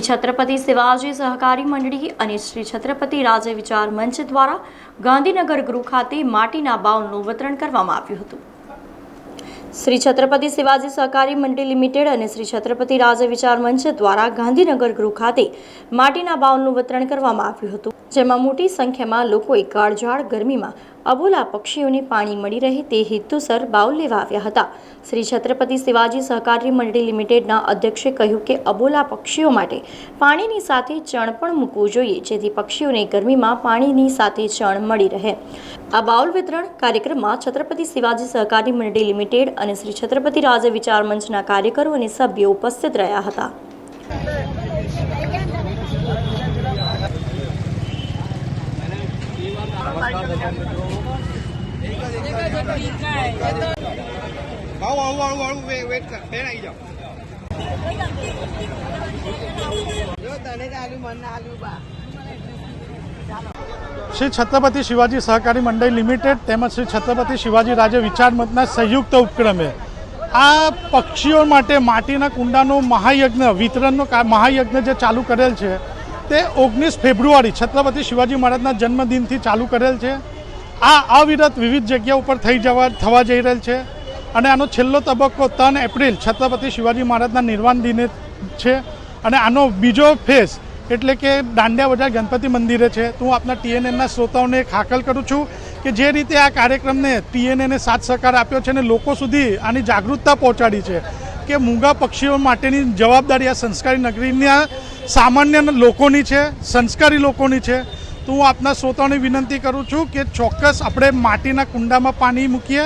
છત્રપતિ શિવાજી સહકારી મંડળી અને શ્રી છત્રપતિ રાજ્ય વિચાર મંચ દ્વારા ગાંધીનગર ગૃહ ખાતે માટીના બાઉલનું વિતરણ કરવામાં આવ્યું હતું. શ્રી છત્રપતિ શિવાજી સહકારી મંડળી લિમિટેડ અને શ્રી છત્રપતિ રાજ્ય વિચાર મંચ દ્વારા ગાંધીનગર ગૃહ ખાતે માટીના બાઉલનું વિતરણ કરવામાં આવ્યું હતું, જેમાં મોટી સંખ્યામાં લોકોએ કાળઝાળ ગરમીમાં અબોલા પક્ષીઓને પાણી મળી રહે તે હેતુસર બાઉલ લેવા આવ્યા હતા. શ્રી છત્રપતિ શિવાજી સહકારી મંડળી લિમિટેડના અધ્યક્ષે કહ્યું કે અબોલા પક્ષીઓ માટે પાણીની સાથે ચણ પણ મૂકવું જોઈએ, જેથી પક્ષીઓને ગરમીમાં પાણીની સાથે ચણ મળી રહે. આ બાઉલ વિતરણ કાર્યક્રમમાં છત્રપતિ શિવાજી સહકારી મંડળી લિમિટેડ અને શ્રી છત્રપતિ રાજ વિચાર મંચના કાર્યકરો અને સભ્યો ઉપસ્થિત રહ્યા હતા. આવો શ્રી છત્રપતિ શિવાજી સહકારી મંડળ લિમિટેડ તેમજ શ્રી છત્રપતિ શિવાજી રાજ્ય વિચાર મતના સંયુક્ત ઉપક્રમે આ પક્ષીઓ માટે માટીના કુંડાનું મહાયજ્ઞ, વિતરણનો મહાયજ્ઞ જે ચાલુ કરેલ છે તે ઓગણીસ ફેબ્રુઆરી છત્રપતિ શિવાજી મહારાજના જન્મદિનથી ચાલુ કરેલ છે. આ અવિરત વિવિધ જગ્યા ઉપર થઈ જવા થવા જઈ રહેલ છે અને આનો છેલ્લો તબક્કો ત્રણ એપ્રિલ છત્રપતિ શિવાજી મહારાજના નિર્વાણ દિને છે અને આનો બીજો ફેઝ એટલે કે દાંડિયા બજાર ગણપતિ મંદિરે છે. તો હું આપના ટીએનએનના શ્રોતાઓને હાકલ કરું છું કે જે રીતે આ કાર્યક્રમને ટીએનએને સાથ સહકાર આપ્યો છે અને લોકો સુધી આની જાગૃતતા પહોંચાડી છે કે મૂંગા પક્ષીઓ માટેની જવાબદારી આ સંસ્કારી નગરીના સામાન્ય લોકોની છે, સંસ્કારી લોકોની છે, તો હું આપના શ્રોતાઓને વિનંતી કરું છું કે ચોક્કસ આપણે માટીના કુંડામાં પાણી મૂકીએ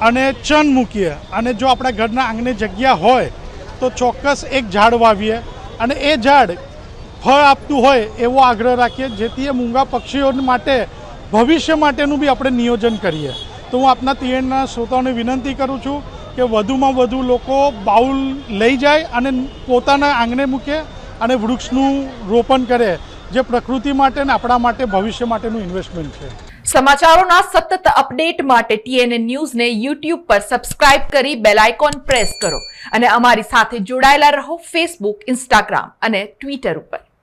અને ચણ મૂકીએ. અને જો આપણા ઘરના આંગણે જગ્યા હોય, તો ચોક્કસ એક ઝાડ વાવીએ. અને એ ઝાડ ફળ આપતું હોય એવો આગ્રહ રાખીએ, જેથી એ મૂંગા પક્ષીઓ માટે, ભવિષ્ય માટેનું બી આપણે નિયોજન કરીએ. તો હું આપના તિયણના શ્રોતાઓને વિનંતી કરું છું કે વધુમાં વધુ લોકો બાઉલ લઈ જાય અને પોતાના આંગણે મૂકે અને વૃક્ષનું રોપણ કરે જે પ્રકૃતિ માટે ને આપણા માટે, ભવિષ્ય માટેનું ઇન્વેસ્ટમેન્ટ છે. સમાચારોના સતત અપડેટ માટે ટીએનએ ન્યૂઝને યુટ્યુબ પર સબસ્ક્રાઇબ કરી બેલ આઇકોન પ્રેસ કરો અને અમારી સાથે જોડાયેલા રહો ફેસબુક ઇન્સ્ટાગ્રામ અને ટ્વિટર ઉપર.